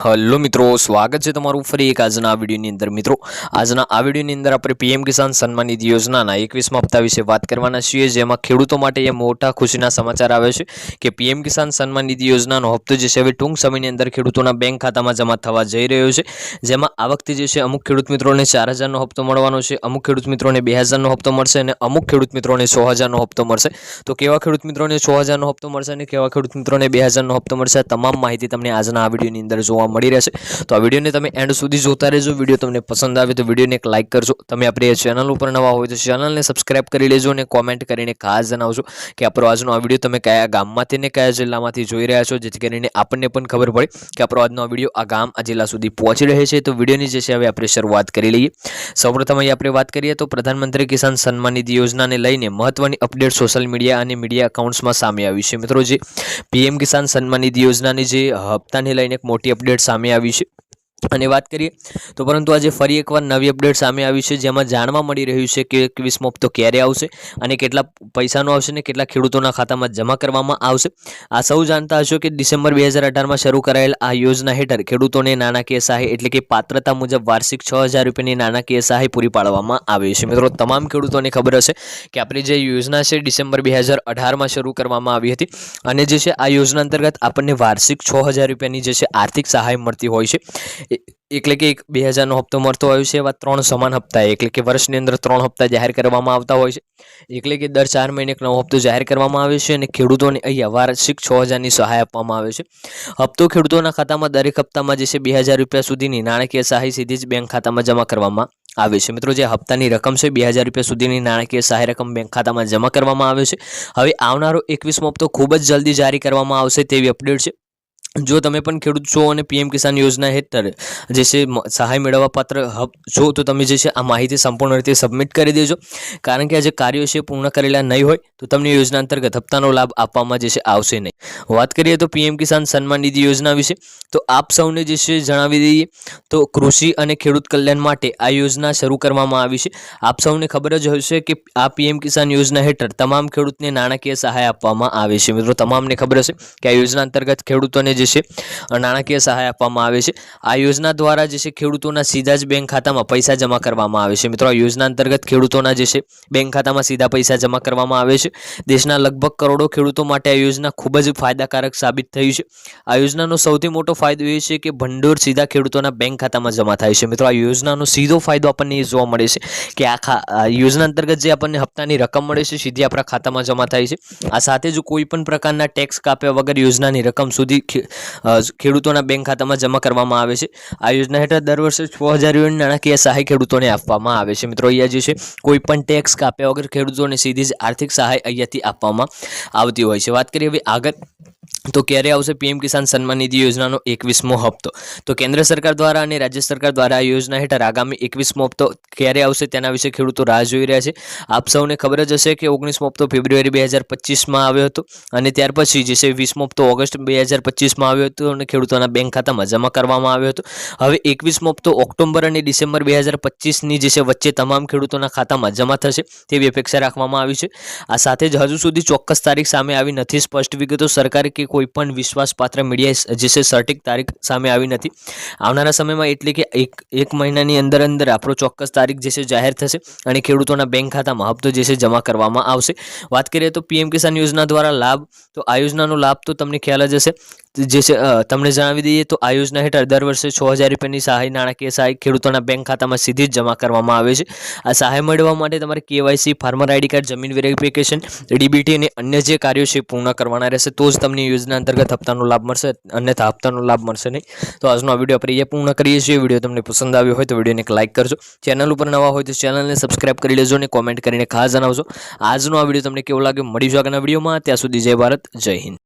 Hello મિત્રો, સ્વાગત છે તમારું ફરી એક આજના આ વિડીયોની અંદર. મિત્રો, આજના આ વિડીયોની અંદર આપણે પીએમ કિસાન સન્માન નિધિ યોજનાના એકવીસમાં હપ્તા વિશે વાત કરવાના છીએ, જેમાં ખેડૂતો માટે એ મોટા ખુશીના સમાચાર આવે છે કે પીએમ કિસાન સન્માન નિધિ યોજનાનો હપ્તો જે છે, હવે ટૂંક સમયની અંદર ખેડૂતોના બેંક ખાતામાં જમા થવા જઈ રહ્યો છે. જેમાં આ વખતે જે છે, અમુક ખેડૂત મિત્રોને ચાર હજારનો હપ્તો મળવાનો છે, અમુક ખેડૂત મિત્રોને બે હજારનો હપ્તો મળશે અને અમુક ખેડૂત મિત્રોને સો હજારનો હપ્તો મળશે. તો કેવા ખેડૂત મિત્રોને સો હજારનો હપ્તો મળશે અને કેવા ખેડૂત મિત્રોને બે હજારનો હપ્તો મળશે તમામ માહિતી તમને આજના આ વિડીયોની અંદર જોવા મળી રહેશે. તો આ વિડીયોને તમે એન્ડ સુધી જોતા રહેજો. વીડિયો તમને પસંદ આવે તો વિડીયોને એક લાઇક કરજો. તમે આપણી ચેનલ ઉપર નવા હોય તો ચેનલને સબસ્ક્રાઇબ કરી લેજો અને કોમેન્ટ કરીને ખાસ જણાવજો કે આપણો આજનો આ વીડિયો તમે કયા ગામમાંથી ને કયા જિલ્લામાંથી જોઈ રહ્યા છો, જેથી કરીને આપણને પણ ખબર પડે કે આપણો આજનો વીડિયો આ ગામ, આ જિલ્લા સુધી પહોંચી રહે છે. તો વિડીયોની જે છે, હવે આપણે શરૂઆત કરી લઈએ. સૌપ્રથમ અહીં આપણે વાત કરીએ તો પ્રધાનમંત્રી કિસાન સન્માન નિધિ યોજનાને લઈને મહત્વની અપડેટ સોશિયલ મીડિયા અને મીડિયા અકાઉન્ટ્સમાં સામે આવી છે. મિત્રો, જે પીએમ કિસાન સન્માન નિધિ યોજનાની જે હપ્તાને લઈને એક મોટી અપડેટ સામે આવી છે. અને વાત કરીએ તો પરંતુ આજે ફરી એકવાર નવી અપડેટ સામે આવી છે, જેમાં જાણવા મળી રહ્યું છે કે એકવીસમો હપ્તો ક્યારે આવશે અને કેટલા પૈસાનો આવશે ને કેટલા ખેડૂતોના ખાતામાં જમા કરવામાં આવશે. આ સૌ જાણતા હશો કે ડિસેમ્બર બે હજાર અઢારમાં શરૂ કરાયેલ આ યોજના હેઠળ ખેડૂતોને નાણાકીય સહાય એટલે કે પાત્રતા મુજબ વાર્ષિક છ હજાર રૂપિયાની નાણાકીય સહાય પૂરી પાડવામાં આવે છે. મિત્રો, તમામ ખેડૂતોને ખબર હશે કે આપણી જે યોજના છે, ડિસેમ્બર બે હજાર અઢારમાં શરૂ કરવામાં આવી હતી અને જે છે, આ યોજના અંતર્ગત આપણને વાર્ષિક છ હજાર રૂપિયાની જે છે, આર્થિક સહાય મળતી હોય છે. એટલે કે એક બે હજારનો હપ્તો મળતો હોય છે એવા ત્રણ સમાન હપ્તા. એટલે કે વર્ષની અંદર ત્રણ હપ્તા જાહેર કરવામાં આવતા હોય છે. એટલે કે દર ચાર મહિને એક નવો હપ્તો જાહેર કરવામાં આવે છે અને ખેડૂતોને અહીંયા વાર્ષિક છ હજારની સહાય આપવામાં આવે છે. હપ્તો ખેડૂતોના ખાતામાં દરેક હપ્તામાં જે છે બે હજાર રૂપિયા સુધીની નાણાકીય સહાય સીધી જ બેંક ખાતામાં જમા કરવામાં આવે છે. મિત્રો, જે હપ્તાની રકમ છે બે હજાર રૂપિયા સુધીની નાણાકીય સહાય રકમ બેંક ખાતામાં જમા કરવામાં આવે છે. હવે આવનારો એકવીસમો હપ્તો ખૂબ જ જલ્દી જારી કરવામાં આવશે તેવી અપડેટ છે. જો તમે પણ ખેડૂત છો અને પીએમ કિસાન યોજના હેઠળ જે છે સહાય મેળવવા પાત્ર છો, તો તમે જે છે આ માહિતી સંપૂર્ણ રીતે સબમિટ કરી દેજો. કારણ કે આ જે કાર્યો છે પૂર્ણ કરેલા નહીં હોય, તો તમને યોજના અંતર્ગત હપ્તાનો લાભ આપવામાં જે છે આવશે નહીં. વાત કરીએ તો પીએમ કિસાન સન્માન નિધિ યોજના વિશે, તો આપ સૌને જે છે જણાવી દઈએ, તો કૃષિ અને ખેડૂત કલ્યાણ માટે આ યોજના શરૂ કરવામાં આવી છે. આપ સૌને ખબર જ હશે કે આ પીએમ કિસાન યોજના હેઠળ તમામ ખેડૂતને નાણાકીય સહાય આપવામાં આવે છે. મિત્રો, તમામને ખબર હશે કે આ યોજના અંતર્ગત ખેડૂતોને જે છે, નાણાકીય સહાય આપવામાં આવે છે. આ યોજના દ્વારા જે છે, ખેડૂતોના સીધા જ બેંક ખાતામાં પૈસા જમા કરવામાં આવે છે. મિત્રો, આ યોજના અંતર્ગત ખેડૂતોના જે છે, બેંક ખાતામાં સીધા પૈસા જમા કરવામાં આવે છે. દેશના લગભગ કરોડો ખેડૂતો માટે આ યોજના ખૂબ જ ફાયદાકારક સાબિત થઈ છે. આ યોજનાનો સૌથી મોટો ફાયદો એ છે કે ભંડોળ સીધા ખેડૂતોના બેંક ખાતામાં જમા થાય છે. મિત્રો, આ યોજનાનો સીધો ફાયદો આપણને એ જોવા મળે છે કે આ યોજના અંતર્ગત જે આપણને હપ્તાની રકમ મળે છે, સીધી આપણા ખાતામાં જમા થાય છે. આ સાથે જ કોઈ પણ પ્રકારના ટેક્સ કાપ્યા વગર યોજનાની રકમ સુધી ખેડૂતોના બેંક ખાતામાં જમા કરવામાં આવે છે. આ યોજના હેઠળ દર વર્ષે છ હજાર યુનિટ નાણાકીય સહાય ખેડૂતોને આપવામાં આવે છે. મિત્રો, અહીંયા જે છે કોઈ પણ ટેક્સ કાપ્યા વગર ખેડૂતોને સીધી જ આર્થિક સહાય અહીંયાથી આપવામાં આવતી હોય છે. વાત કરીએ હવે આગળ. તો ક્યારે આવશે પીએમ કિસાન સન્માન નિધિ યોજનાનો એકવીસમો હપ્તો? તો કેન્દ્ર સરકાર દ્વારા અને રાજ્ય સરકાર દ્વારા આ યોજના હેઠળ આગામી એકવીસમો હપ્તો ક્યારે આવશે તેના વિશે ખેડૂતો રાહ જોઈ રહ્યા છે. આપ સૌને ખબર જ હશે કે ઓગણીસમો હપ્તો ફેબ્રુઆરી બે હજાર પચીસમાં આવ્યો હતો અને ત્યાર પછી જે છે વીસમો હપ્તો ઓગસ્ટ બે હજાર પચીસમાં આવ્યો હતો અને ખેડૂતોના બેંક ખાતામાં જમા કરવામાં આવ્યો હતો. હવે એકવીસમો હપ્તો ઓક્ટોબર અને ડિસેમ્બર બે હજાર પચીસની જે છે વચ્ચે તમામ ખેડૂતોના ખાતામાં જમા થશે તેવી અપેક્ષા રાખવામાં આવી છે. આ સાથે જ હજુ સુધી ચોક્કસ તારીખ સામે આવી નથી સ્પષ્ટ વિગતો સરકારે કે કોઈ પણ વિશ્વાસપાત્ર મીડિયા જે છે, સર્ટિક તારીખ સામે આવી નથી. આવનારા સમયમાં એટલે કે એક એક મહિનાની અંદર અંદર આપણો ચોક્કસ તારીખ જે છે, જાહેર થશે અને ખેડૂતોના બેંક ખાતામાં હપ્તો જે છે, જમા કરવામાં આવશે. વાત કરીએ તો પીએમ કિસાન યોજના દ્વારા લાભ, તો આ યોજનાનો લાભ તો તમને ખ્યાલ જ હશે. જે છે તમને જણાવી દઈએ તો આ યોજના હેઠળ દર વર્ષે છ હજાર રૂપિયાની સહાય નાણાકીય સહાય ખેડૂતોના બેંક ખાતામાં સીધી જ જમા કરવામાં આવે છે. આ સહાય મેળવવા માટે તમારે કેવાયસી, ફાર્મર આઈડી કાર્ડ, જમીન વેરિફિકેશન, ડીબીટી અને અન્ય જે કાર્યો છે પૂર્ણ કરવાના રહેશે. તો જ તમને યોજના અંતર્ગત હપ્તાનો લાભ મળશે, અન્યથા હપ્તાનો લાભ મળશે નહીં. તો આજનો વીડિયો આપણે એ પૂર્ણ કરીએ છીએ. વીડિયો તમને પસંદ આવ્યો હોય તો વિડીયોને એક લાઇક કરજો. ચેનલ ઉપર નવા હોય તો ચેનલને સબસ્ક્રાઇબ કરી લેજો અને કોમેન્ટ કરીને ખાસ જણાવજો. આજનો આ વીડિયો તમને કેવો લાગ્યો? મળીશું આગળના વિડીયોમાં. ત્યાં સુધી જય ભારત, જય હિન્દ.